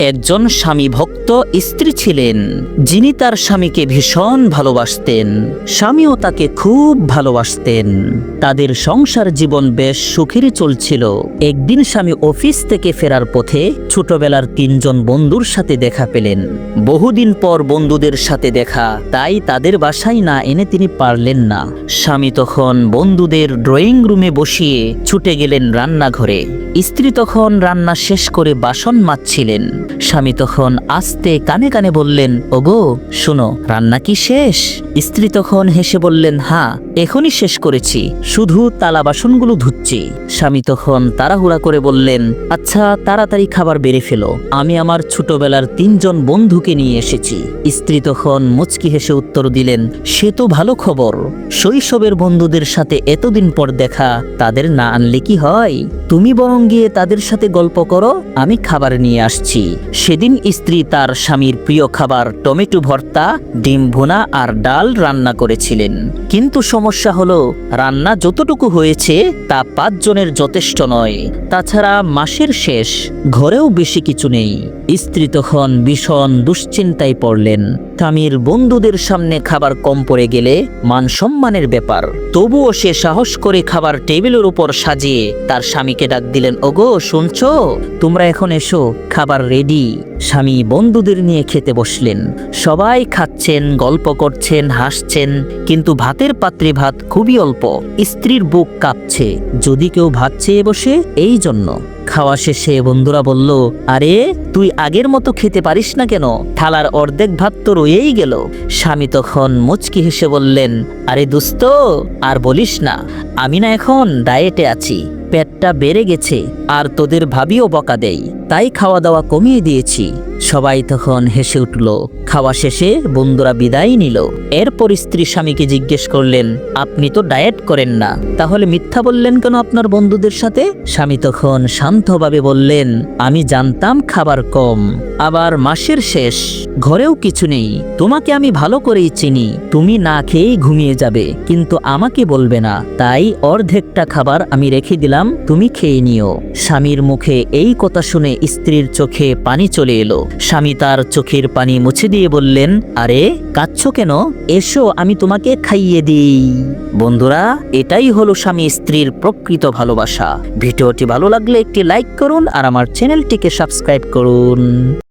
একজন স্বামী ভক্ত স্ত্রী ছিলেন, যিনি তার স্বামীকে ভীষণ ভালোবাসতেন। স্বামীও তাকে খুব ভালোবাসতেন। তাদের সংসার জীবন বেশ সুখেরই চলছিল। একদিন স্বামী অফিস থেকে ফেরার পথে ছোটবেলার তিনজন বন্ধুর সাথে দেখা পেলেন। বহুদিন পর বন্ধুদের সাথে দেখা, তাই তাদের বাসায় না এনে তিনি পারলেন না। স্বামী তখন বন্ধুদের ড্রয়িং রুমে বসিয়ে ছুটে গেলেন রান্নাঘরে। স্ত্রী তখন রান্না শেষ করে বাসন মাজছিলেন। স্বামী তখন আস্তে কানে কানে বললেন, ওগো, শোনো, রান্না কি শেষ? স্ত্রী তখন হেসে বললেন হ্যাঁ এখনই শেষ করেছি, শুধু তালা বাসনগুলো ধুচ্ছি। স্বামী তখন তাড়াহুড়া করে বললেন আচ্ছা তাড়াতাড়ি খাবার বেড়ে ফেলো, আমি আমার ছোটবেলার তিনজন বন্ধুকে নিয়ে এসেছি। স্ত্রী তখন মুচকি হেসে উত্তর দিলেন, সে তো ভালো খবর, শৈশবের বন্ধুদের সাথে এতদিন পর দেখা, তাদের না আনলে কি হয়? তুমি বরং গিয়ে তাদের সাথে গল্প করো, আমি খাবার নিয়ে আসছি। সেদিন স্ত্রী তার স্বামীর প্রিয় খাবার টমেটো ভর্তা, ডিম ভুনা আর ডাল রান্না করেছিলেন। কিন্তু সমস্যা হলো, রান্না যতটুকু হয়েছে তা পাঁচজনের যথেষ্ট নয়। তাছাড়া মাসের শেষ, ঘরেও বেশি কিছু নেই। স্ত্রী তখন ভীষণ দুশ্চিন্তায় পড়লেন। স্বামীর বন্ধুদের সামনে খাবার কম পড়ে গেলে মান সম্মানের ব্যাপার। তবুও সে সাহস করে খাবার টেবিলের উপর সাজিয়ে তার স্বামীকে ডাক দিলেন ওগো, শুনছো? তোমরা এখন এসো, খাবার রেডি। স্বামী বন্ধুদের নিয়ে খেতে বসলেন। সবাই খাচ্ছেন, গল্প করছেন, হাসছেন, কিন্তু ভাতের পাত্রে ভাত খুবই অল্প। স্ত্রীর বুক কাঁপছে, যদি কেউ ভাত চেয়ে বসে, এই জন্য। খাওয়া শেষে বন্ধুরা বলল, আরে, তুই আগের মতো খেতে পারিস না কেন? থালার অর্ধেক ভাত তো রয়েই গেল। স্বামী তখন মুচকি হেসে বললেন, আরে দুস্ত, আর বলিস না, আমি না এখন ডায়েটে আছি। পেটটা বেড়ে গেছে আর তোদের ভাবিও বকা দেই তাই খাওয়া দাওয়া কমিয়ে দিয়েছি। সবাই তখন হেসে উঠল, খাওয়া শেষে বন্ধুরা বিদায় নিল। এরপর স্ত্রী স্বামীকে জিজ্ঞেস করলেন, আপনি তো ডায়েট করেন না, তাহলে মিথ্যা বললেন কেন আপনার বন্ধুদের সাথে? স্বামী তখন শান্তভাবে বললেন, আমি জানতাম খাবার কম, আবার মাসের শেষ, ঘরেও কিছু নেই, তোমাকে আমি ভালো করেই চিনি, তুমি না খেয়েই ঘুমিয়ে যাবে, কিন্তু আমাকে বলবে না, তাই অর্ধেকটা খাবার আমি রেখে দিলাম, তুমি খেয়ে নিও। স্বামীর মুখে এই কথা শুনে স্ত্রীর চোখে পানি চলে এলো। স্বামী তার চোখের পানি মুছে দিয়ে বললেন, আরে কাচ্ছ কেন? এসো, আমি তোমাকে খাইয়ে দিই। বন্ধুরা, এটাই হলো স্বামী স্ত্রীর প্রকৃত ভালোবাসা। ভিডিওটি ভালো লাগলে একটি লাইক করুন আর আমার চ্যানেলটিকে সাবস্ক্রাইব করুন।